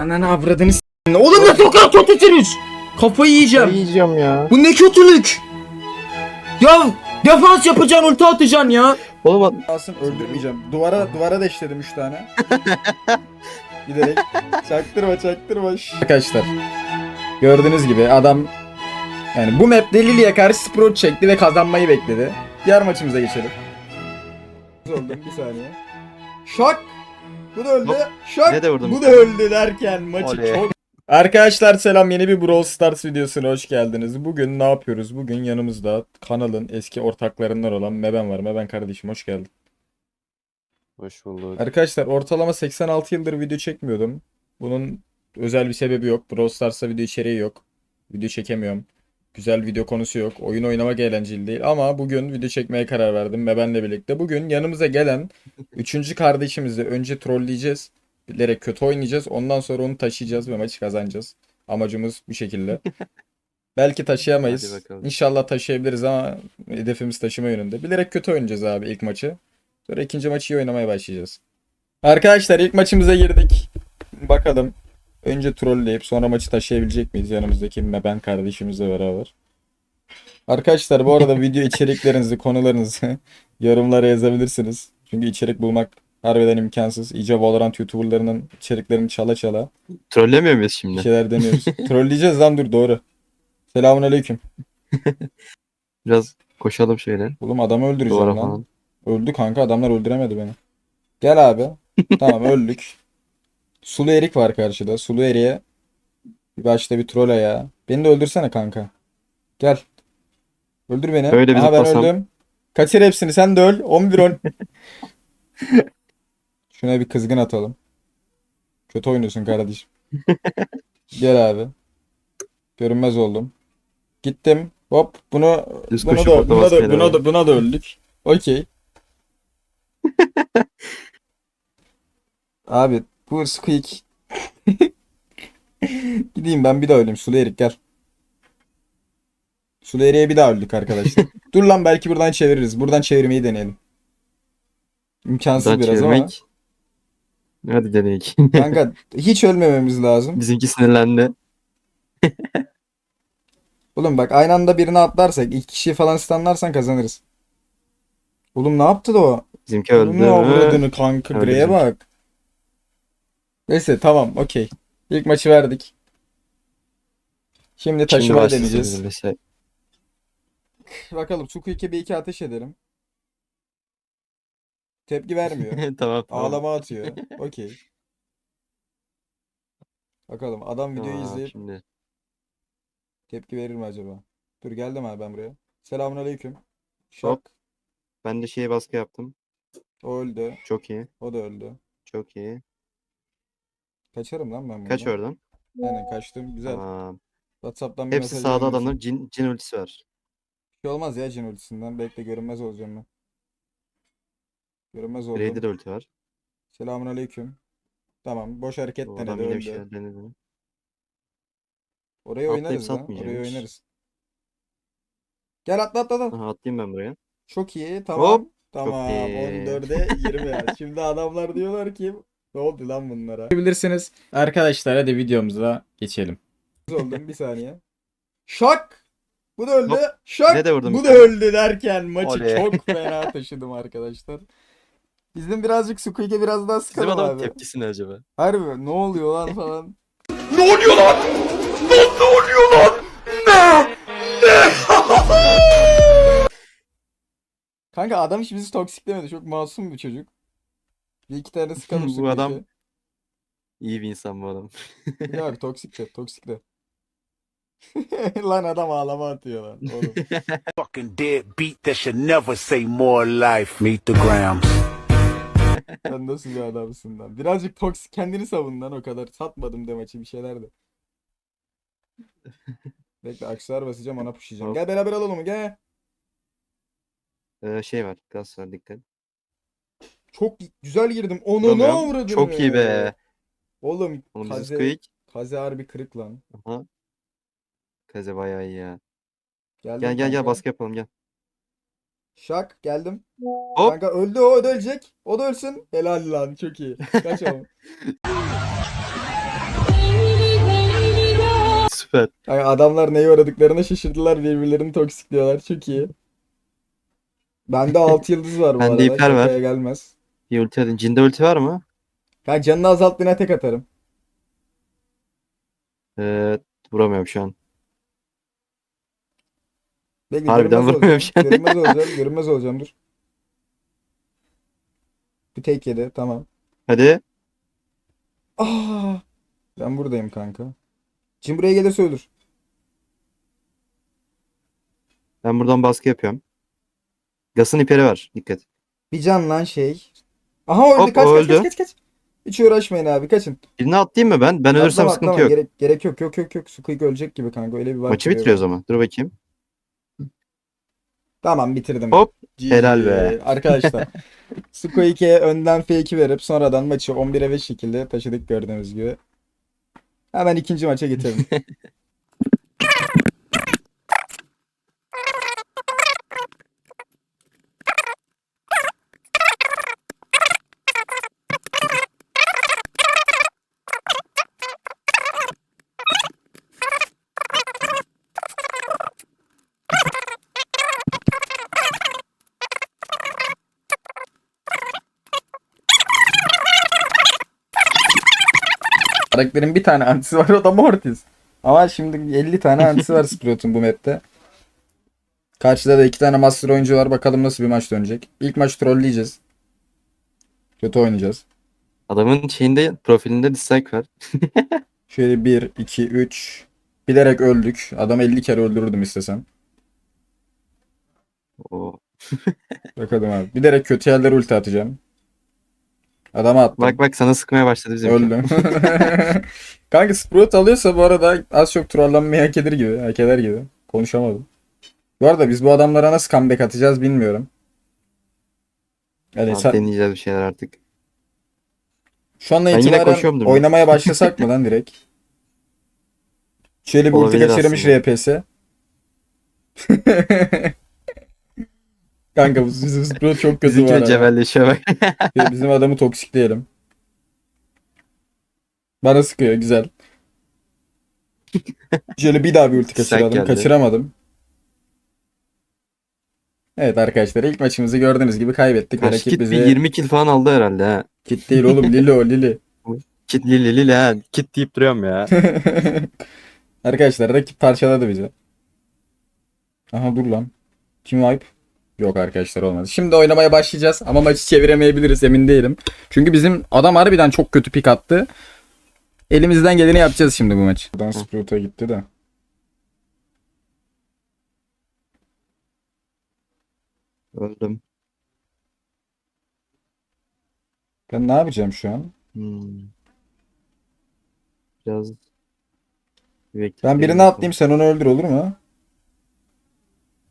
Ananı avradını s***. Oğlum ne sokağa kötüsünüz? Kafayı yiyeceğim. yiyeceğim ya. Bu ne kötülük? Ya defans yapacaksın ulti atacaksın ya. Oğlum Kalsın öldürmeyeceğim. Duvara duvara deşledim 3 tane. Giderek. Çaktırma çaktırma. Arkadaşlar. Gördüğünüz gibi adam yani bu map'te Lily'e karşı Sprout çekti ve kazanmayı bekledi. Diğer maçımıza geçelim. Oldum bir saniye. Şak! Bu da öldü. Hop. Şak! Ne de vurdum Bu da öldü derken maçı Oley. çok... Arkadaşlar selam yeni bir Brawl Stars videosuna hoş geldiniz. Bugün ne yapıyoruz? Bugün yanımızda kanalın eski ortaklarından olan Meben var. Meben kardeşim hoş geldin. Hoş bulduk. Arkadaşlar ortalama 86 yıldır video çekmiyordum. Bunun özel bir sebebi yok. Brawl Stars'ta video içeriği yok. Video çekemiyorum. Güzel video konusu yok. Oyun oynamak eğlenceli değil. Ama bugün video çekmeye karar verdim Meben'le birlikte. Bugün yanımıza gelen üçüncü kardeşimizi önce trolleyeceğiz. Bilerek kötü oynayacağız. Ondan sonra onu taşıyacağız ve maçı kazanacağız. Amacımız bu şekilde. Belki taşıyamayız. İnşallah taşıyabiliriz ama hedefimiz taşıma yönünde. Bilerek kötü oynayacağız abi ilk maçı. Sonra ikinci maçı iyi oynamaya başlayacağız. Arkadaşlar ilk maçımıza girdik. Bakalım. Önce trollleyip sonra maçı taşıyabilecek miyiz yanımızdaki Meben kardeşimizle beraber. Arkadaşlar bu arada video içeriklerinizi, konularınızı yorumlara yazabilirsiniz. Çünkü içerik bulmak harbiden imkansız. İyice Valorant YouTuber'larının içeriklerini çala çala Trollemiyor muyuz bir şimdi? şeyler deniyoruz. Trolleyeceğiz lan dur doğru. Selamun aleyküm. Biraz koşalım şöyle. Oğlum adamı öldüreceğim Duvara lan. falan. Öldü kanka adamlar öldüremedi beni. Gel abi. tamam öldük. Sulu erik var karşıda. Sulu eriğe bir başta bir troll ya. Beni de öldürsene kanka. Gel. Öldür beni. Öyle bir Aha ben zıplasam. öldüm. Kaçır hepsini sen de öl. 11 10. Şuna bir kızgın atalım. Kötü oynuyorsun kardeşim. Gel abi. Görünmez oldum. Gittim. Hop bunu Düz buna koşup da buna da buna da buna da öldük. Okey. Abi bu squeak. Gideyim ben bir daha öleyim. Sulu Erik gel. Sulu Erik'e bir daha öldük arkadaşlar. Dur lan belki buradan çeviririz. Buradan çevirmeyi deneyelim. İmkansız Buradan biraz ama. çevirmek. Hadi deneyelim. Kanka hiç ölmememiz lazım. Bizimki sinirlendi. Oğlum bak aynı anda birini atlarsak iki kişiyi falan stunlarsan kazanırız. Oğlum ne yaptı da o? Bizimki Oğlum öldü. Ne avradını kanka Öyle Grey'e bak. Neyse tamam okey. İlk maçı verdik. Şimdi taşıma başlasın deneyeceğiz. bizim mesai. Bakalım Sukuik'e bir iki ateş edelim. Tepki vermiyor. tamam tamam. Ağlama atıyor. Okey. Bakalım adam videoyu Aa, izleyip Şimdi. tepki verir mi acaba? Dur geldim abi ben buraya. Selamun aleyküm. Şak. Ben de şeye baskı yaptım. O öldü. Çok iyi. O da öldü. Çok iyi. Kaçarım lan ben Kaç oradan? Aynen kaçtım. Güzel. Tamam. WhatsApp'tan bir Hepsi mesaj sağda göndersin. adamlar. Cin, cin ultisi var. Bir şey olmaz ya cin ultisinden. Bekle görünmez olacağım ben. Görünmez oldum. Raid'de de ulti var. Selamun aleyküm. Tamam. Boş hareket O denedi adam yine bir öldü. şeyler denedi. Oraya Atlayıp oynarız lan. Oraya satmayacakmış. oynarız. Gel atla atla atla. Aha atlayayım ben buraya. Çok iyi. Tamam. Tamam. iyi. 14'e 20 yani. Şimdi adamlar diyorlar ki ne oldu lan bunlara? Bilirsiniz. Arkadaşlar hadi videomuza geçelim. Oldum bir saniye. Şak! Bu da öldü. Hop. Şak! Ne de vurdum Bu da öldü derken maçı Oley. çok fena taşıdım arkadaşlar. Bizim birazcık Squeak'e biraz daha Bizim sıkalım adamın abi. tepkisi ne acaba? Harbi ne oluyor lan falan. Kanka adam hiç bizi toksiklemedi. Çok masum bir çocuk. Bir iki tane sıkalım Bu adam- İyi bir insan bu adam. Yok toksik de toksik de. Lan adam ağlama atıyor lan. Oğlum. fucking deadbeat that should never say more life. Meet the grams. Sen nasıl bir adamsın lan. Birazcık toksik kendini savun lan o kadar. Satmadım de maçı bir şeyler de. Bekle aksesuar basacağım ona pushlayacağım. Hop. Gel beraber alalım gel. Ee, şey var. Gaz var dikkat. Çok güzel girdim. Onu ne Vuramıyorum. avradını. Çok iyi be. Oğlum Oğlum bizim Kaze, Squeak. Kaze harbi kırık lan. Aha. Kaze bayağı iyi ya. Geldim Gel gel gel kanka. baskı yapalım gel. Şak geldim. Hop. Kanka öldü o, o da ölecek. O da ölsün. Helal lan çok iyi. Kaç oğlum. Süper. Ay, adamlar neye uğradıklarına şaşırdılar. Birbirlerini toksikliyorlar. Çok iyi. Bende 6 yıldız var bu Bende arada. ipler var. Şakaya gelmez. Bir ulti atın. Cinde ulti var mı? Ben canını azalttığına tek atarım. Ee, vuramıyorum şu an. Bekle, Harbiden görünmez vuramıyorum olacağım. şu an. Görünmez olacağım. Görünmez olacağım dur. Bir tek yedi. Tamam. Hadi. Aa, ben buradayım kanka. Jin buraya gelirse ölür. Ben buradan baskı yapıyorum. Gas'ın iperi var. Dikkat. Bir can lan şey. Aha öldü. Hop, kaç, o kaç, kaç öldü. kaç kaç. Hiç uğraşmayın abi. Kaçın. Birini atlayayım mı ben? Ben ölürsem Atlama, sıkıntı atlama. yok. Gerek, gerek yok. Yok yok yok. Squeak ölecek gibi kanka. Öyle bir var. Maçı bitiriyoruz ama. Dur bakayım. Tamam bitirdim. Hop, GG. helal be. Arkadaşlar. Squeak'e önden fake'i verip sonradan maçı 11'e 5 şekilde taşıdık gördüğünüz gibi. Hemen ikinci maça geçelim. Karakterin bir tane antisi var o da Mortis. Ama şimdi 50 tane antisi var Sprout'un bu map'te. Karşıda da iki tane master oyuncu var. Bakalım nasıl bir maç dönecek. İlk maç trolleyeceğiz. Kötü oynayacağız. Adamın şeyinde profilinde dislike var. Şöyle 1, 2, 3. Bilerek öldük. Adam 50 kere öldürürdüm istesem. Oo. Bakalım abi. Bilerek kötü yerlere ulti atacağım. Adama attım. Bak bak sana sıkmaya başladı bizim. Öldüm. Kanka Sprout alıyorsa bu arada az çok trollenmeyi hak eder gibi. Hak eder gibi. Konuşamadım. Bu arada biz bu adamlara nasıl comeback atacağız bilmiyorum. Yani Abi deneyeceğiz bir şeyler artık. şu yine itibaren oynamaya başlasak mı lan direkt? Şöyle bir ulti kaçırmış. RPS. Kanka bu bizim Sprout çok kötü bu Bizimkine arada. cebelleşiyor bak. Bizim adamı toksikleyelim. Bana sıkıyor güzel. Şöyle bir daha bir ulti Sen kaçıralım. geldi. Kaçıramadım. Evet arkadaşlar ilk maçımızı gördüğünüz gibi kaybettik. ve rakip kit bizi bir 20 kill falan aldı herhalde ha. kit değil oğlum Lili o Lili. Kit lili lili ha. Kit deyip duruyorum ya. arkadaşlar rakip parçaladı bizi. Aha dur lan. Kim wipe? Yok arkadaşlar olmadı. Şimdi oynamaya başlayacağız ama maçı çeviremeyebiliriz emin değilim. Çünkü bizim adam harbiden çok kötü pik attı. Elimizden geleni yapacağız şimdi bu maç. Buradan Sprout'a gitti de. Öldüm. Ben ne yapacağım şu an? Hmm. Biraz Ben birini atlayayım sen onu öldür olur mu?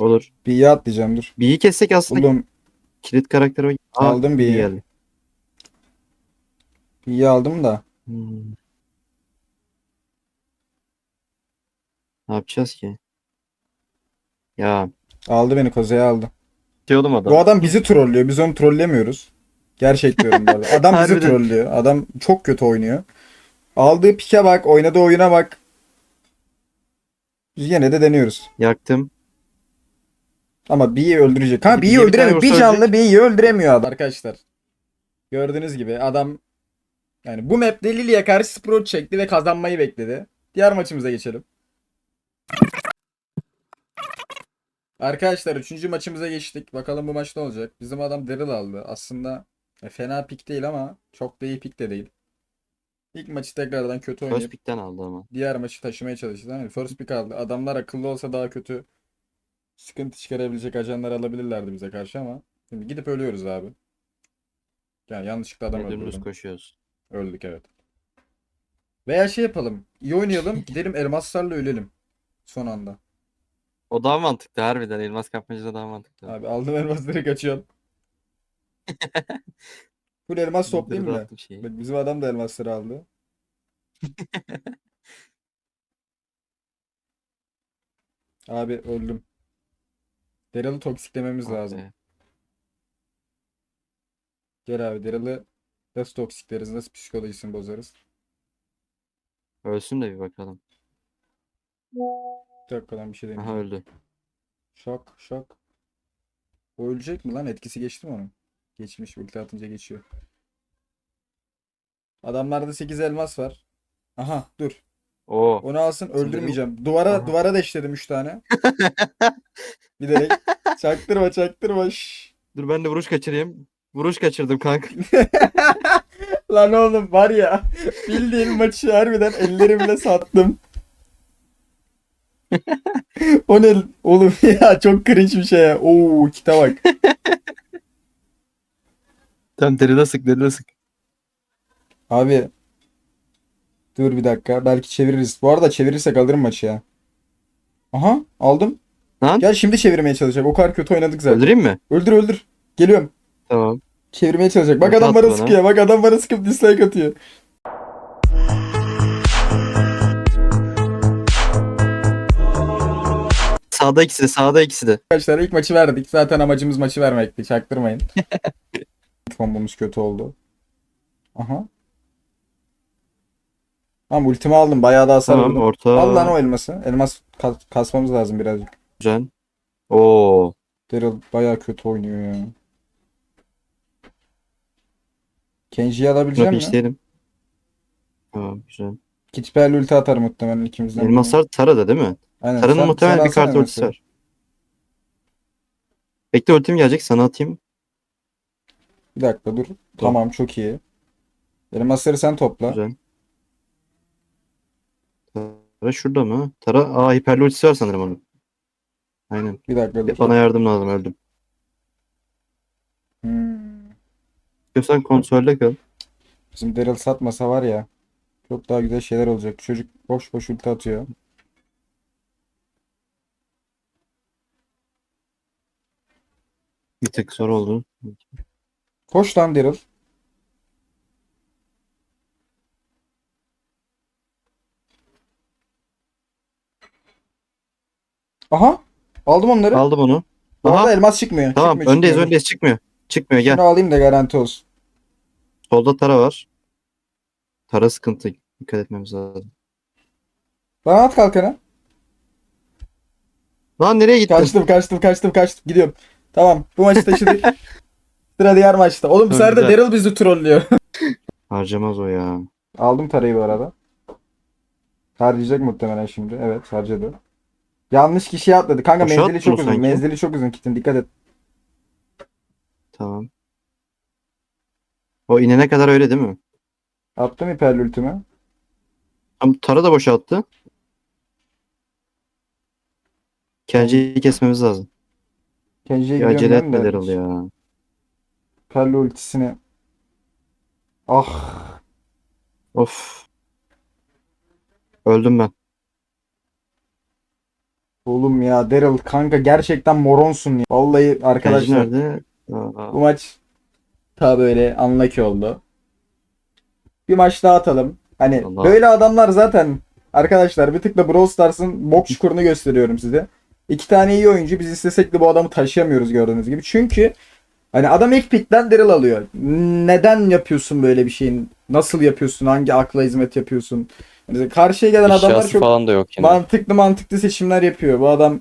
Olur. Bir iyi atlayacağım dur. Bir iyi kessek aslında Buldum. kilit karakteri o. Aa, Aldım iyi. geldi. Bir iyi aldım da. Hmm. Ne yapacağız ki? Ya Aldı beni kozaya aldı. diyordum adam. Bu adam bizi trollüyor. Biz onu trollemiyoruz. Gerçek diyorum bu arada. Adam bizi Harbiden. trollüyor. Adam çok kötü oynuyor. Aldığı pike bak, oynadığı oyuna bak. Biz yine de deniyoruz. Yaktım. Ama B'yi öldürecek. Ha B'yi öldüremiyor. Bir canlı B'yi öldüremiyor adam. Arkadaşlar. Gördüğünüz gibi adam yani bu map'te Lily'ye karşı Sprout çekti ve kazanmayı bekledi. Diğer maçımıza geçelim. Arkadaşlar 3. maçımıza geçtik. Bakalım bu maç ne olacak. Bizim adam Daryl aldı. Aslında e, fena pik değil ama çok da iyi pik de değil. İlk maçı tekrardan kötü First oynayıp pick'ten aldı ama. diğer maçı taşımaya çalıştı. Yani first pick aldı. Adamlar akıllı olsa daha kötü sıkıntı çıkarabilecek ajanlar alabilirlerdi bize karşı ama şimdi gidip ölüyoruz abi. Yani yanlışlıkla adam öldürdüm. koşuyoruz. Öldük evet. Veya şey yapalım. İyi oynayalım. Gidelim elmaslarla ölelim. Son anda. O daha mantıklı harbiden. Elmas kapmacada daha mantıklı. Abi aldım elmasları kaçıyorum. Full elmas toplayayım mı? attım şeyi. Bak bizim adam da elmasları aldı. Abi öldüm. Daryl'ı toksiklememiz Ah lazım. Gel abi Daryl'ı nasıl toksikleriz, nasıl psikolojisini bozarız. Ölsün de bir bakalım. Bir dakika lan bir şey Aha deneyeceğim. öldü. Şok şok. O ölecek mi lan? Etkisi geçti mi onun? Geçmiş. Ulti atınca geçiyor. Adamlarda 8 elmas var. Aha dur. Oo. Onu alsın öldürmeyeceğim. Duvara Aha. duvara deşledim 3 tane. Giderek. Çaktırma çaktırma. şşş. Dur ben de vuruş kaçırayım. Vuruş kaçırdım kanka. Lan oğlum var ya. Bildiğin maçı harbiden ellerimle sattım. o ne oğlum ya çok cringe bir şey ya. Oo kita bak. Tamam derine sık derine sık. Abi. Dur bir dakika. Belki çeviririz. Bu arada çevirirsek alırım maçı ya. Aha aldım. Lan. Gel şimdi çevirmeye çalışacak. O kadar kötü oynadık zaten. Öldüreyim mi? Öldür öldür. Geliyorum. Tamam. Çevirmeye çalışacak. Bak Ulti adam attı bana. sıkıyor. Bak adam bana sıkıp dislike atıyor. Sağda ikisi de sağda ikisi de. Arkadaşlar ilk maçı verdik. Zaten amacımız maçı vermekti. Çaktırmayın. Kombomuz kötü oldu. Aha. Tamam ultimi aldım. Bayağı da hasar Tamam vurdum. orta. Al lan o elması. Elmas kas- kasmamız lazım birazcık. Güzel. Oo. Daryl bayağı kötü oynuyor ya. Kenji'yi alabilecek Bırak misin? işleyelim. Tamam güzel. Kitperli ulti atar muhtemelen ikimizden. birine. Elmaslar Tara'da değil mi? Aynen. Tara'nın sen- muhtemelen sen bir alsana kart ultisi elması. var. Bekle ultim gelecek sana atayım. Bir dakika dur. Tamam çok iyi. Elmasları sen topla. Güzel. Tara şurada mı? Tara aa hiperli ultisi var sanırım onun. Aynen. Bir dakika dur. Bana yardım lazım öldüm. Hmm. İstiyorsan kontrolde kal. Bizim Daryl satmasa var ya çok daha güzel şeyler olacak. Çocuk boş boş ulti atıyor. Bir tık zor oldu. Koş lan Daryl. Aha. Aldım onları. Aldım onu. Bu arada Aha. elmas çıkmıyor. Tamam Çıkmıyor, öndeyiz çıkmıyor. öndeyiz çıkmıyor. Çıkmıyor gel. Şunu alayım da garanti olsun. Solda Tara var. Tara sıkıntı. Dikkat etmemiz lazım. Bana at kalkanı. Lan nereye gittin? Kaçtım kaçtım kaçtım kaçtım. Gidiyorum. Tamam bu maçı taşıdık. Sıra diğer maçta. Oğlum bu sefer de. Daryl bizi trollüyor. Harcamaz o ya. Aldım tarayı bu arada. Harcayacak muhtemelen şimdi. Evet harcadı. Yanlış kişiye atladı. Kanka Boşa menzili çok uzun. sanki. Menzili çok uzun kitin. Dikkat et. Tamam. O inene kadar öyle değil mi? Attım hiperli ultimi. Tara da boşalttı. Kenji'yi kesmemiz lazım. Kenji'ye Bir acele gidiyorum etme de. Daryl ya. Hiperli ultisini. Ah. Of. Öldüm ben. Oğlum ya Daryl kanka gerçekten moronsun ya. Vallahi arkadaşlar bu maç ta böyle unlucky oldu. Bir maç daha atalım. Hani Allah. böyle adamlar zaten arkadaşlar bir tık da Brawl Stars'ın bok çukurunu gösteriyorum size. İki tane iyi oyuncu biz istesek de bu adamı taşıyamıyoruz gördüğünüz gibi. Çünkü hani adam ilk pickten Daryl alıyor. Neden yapıyorsun böyle bir şeyin? Nasıl yapıyorsun? Hangi akla hizmet yapıyorsun? Yani karşıya gelen adamlar Eşyası çok falan da yok yine. Mantıklı mantıklı seçimler yapıyor. Bu adam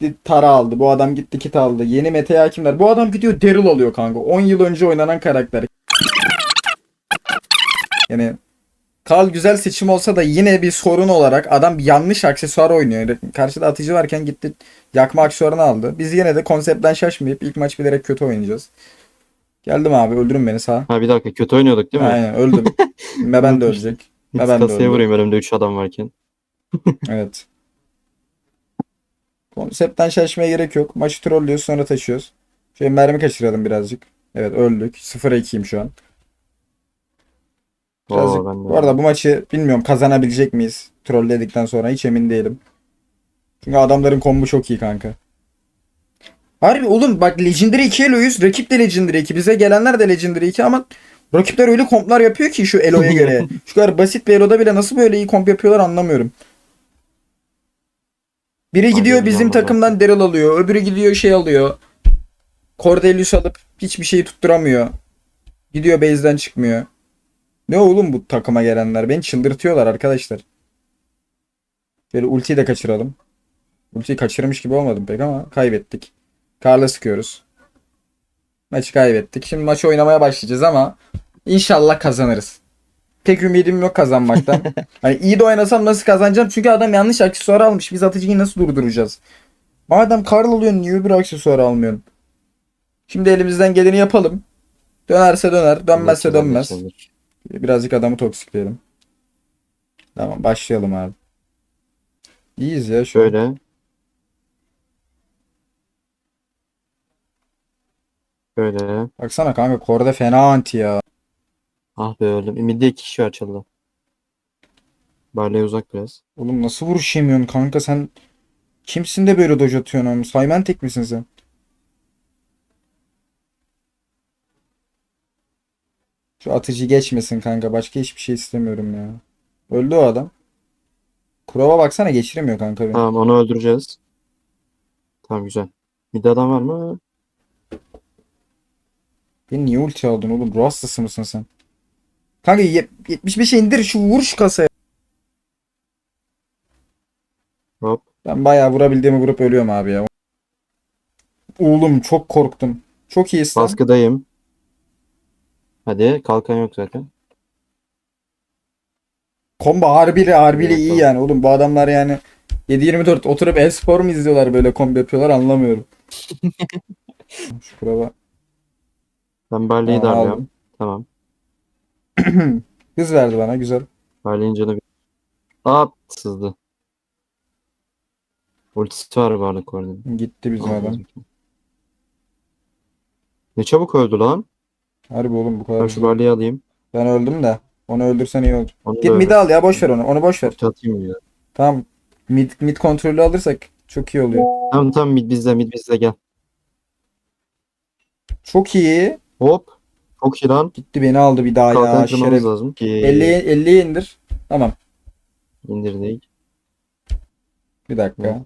gitti Tara aldı. Bu adam gitti kit aldı. Yeni meta'ya hakimler. Bu adam gidiyor Daryl alıyor kanka. 10 yıl önce oynanan karakter. Yani Kal güzel seçim olsa da yine bir sorun olarak adam yanlış aksesuar oynuyor. Karşıda atıcı varken gitti yakma aksesuarını aldı. Biz yine de konseptten şaşmayıp ilk maç bilerek kötü oynayacağız. Geldim abi öldürün beni sağ. Ha bir dakika kötü oynuyorduk değil mi? Aynen öldüm. Ve ben de ölecek. Hiç Ben de kasaya vurayım önümde 3 adam varken. Evet. Konseptten şaşmaya gerek yok. Maçı trollüyoruz sonra taşıyoruz. Şöyle mermi kaçıralım birazcık. Evet öldük. 0'a 2'yim şu an. Birazcık- Oo, ben de. Bu arada bu maçı bilmiyorum kazanabilecek miyiz? Trolledikten sonra hiç emin değilim. Çünkü adamların kombu çok iyi kanka. Harbi oğlum bak Legendary 2 Elo'yuz. Rakip de Legendary 2. Bize gelenler de Legendary 2 ama rakipler öyle komplar yapıyor ki şu Elo'ya göre. şu kadar basit bir Elo'da bile nasıl böyle iyi komp yapıyorlar anlamıyorum. Biri gidiyor bizim takımdan Daryl alıyor. Öbürü gidiyor şey alıyor. Cordelius alıp hiçbir şeyi tutturamıyor. Gidiyor base'den çıkmıyor. Ne oğlum bu takıma gelenler? Beni çıldırtıyorlar arkadaşlar. Böyle ultiyi de kaçıralım. Ultiyi kaçırmış gibi olmadım pek ama kaybettik. Karla sıkıyoruz. Maçı kaybettik. Şimdi maçı oynamaya başlayacağız ama inşallah kazanırız. Pek ümidim yok kazanmaktan. hani iyi de oynasam nasıl kazanacağım? Çünkü adam yanlış aksesuar almış. Biz atıcıyı nasıl durduracağız? Madem Karl alıyorsun niye öbür aksesuar almıyorsun? Şimdi elimizden geleni yapalım. Dönerse döner, dönmezse dönmez. Birazcık adamı toksikleyelim. Tamam başlayalım abi. İyiyiz ya şu an. Şöyle. Şöyle. Baksana kanka Korda fena anti ya. Ah be öldüm. Midde iki kişi açıldı. Barley uzak biraz. Oğlum nasıl vuruş yemiyorsun kanka sen kimsin de böyle doj atıyorsun oğlum? Sayman tek misin sen? Şu atıcı geçmesin kanka. Başka hiçbir şey istemiyorum ya. Öldü o adam. Kurova baksana geçiremiyor kanka beni. Tamam onu öldüreceğiz. Tamam güzel. Midde adam var mı? Beni niye ulti aldın oğlum? Ruh hastası mısın sen? Kanka ye- 75'e indir şu vur şu kasaya. Hop. Ben bayağı vurabildiğimi vurup ölüyorum abi ya. Oğlum çok korktum. Çok iyisin. Baskıdayım. Hadi kalkan yok zaten. Kombo harbili harbili Evet, iyi tamam. yani oğlum bu adamlar yani 7-24 oturup e-spor mu izliyorlar böyle kombo yapıyorlar anlamıyorum. Şu kuraba Ben Barley'i darlıyorum. Tamam. hız verdi bana güzel. Barley'in canı bir... Aa sızdı. Ultisi var bu arada. Gitti bizim Aa, adam. Ne çabuk öldü lan. Harbi oğlum bu kadar. Ben şu Barley'i alayım. Ben öldüm de. Onu öldürsen iyi olur. Onu Git da mid al ya boş ver onu. Onu boş ver. atayım ya. Tamam. Mid, mid kontrolü alırsak çok iyi oluyor. Tamam tamam mid bizde mid bizde gel. Çok iyi. Hop. Çok iyi lan. Gitti beni aldı bir daha ya. Kalkan kırmamız Şeref. lazım ki 50'ye 50'ye indir. Tamam. indirdik. Bir dakika. Hı.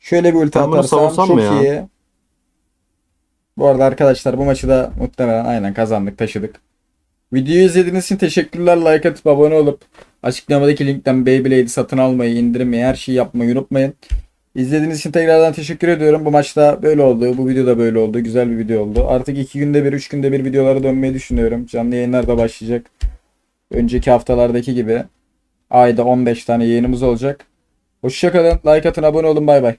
Şöyle bir ulti Ben bunu atarsam savunsam çok mı ya? iyi. Bu arada arkadaşlar bu maçı da muhtemelen aynen kazandık, taşıdık. Videoyu izlediğiniz için teşekkürler. Like atıp abone olup açıklamadaki linkten Beyblade'i satın almayı, indirmeyi, her şeyi yapmayı unutmayın. İzlediğiniz için tekrardan teşekkür ediyorum. Bu maçta böyle oldu. Bu video da böyle oldu. Güzel bir video oldu. Artık iki günde bir, üç günde bir videolara dönmeyi düşünüyorum. Canlı yayınlar da başlayacak. Önceki haftalardaki gibi. Ayda 15 tane yayınımız olacak. Hoşçakalın. Like atın, abone olun. Bay bay.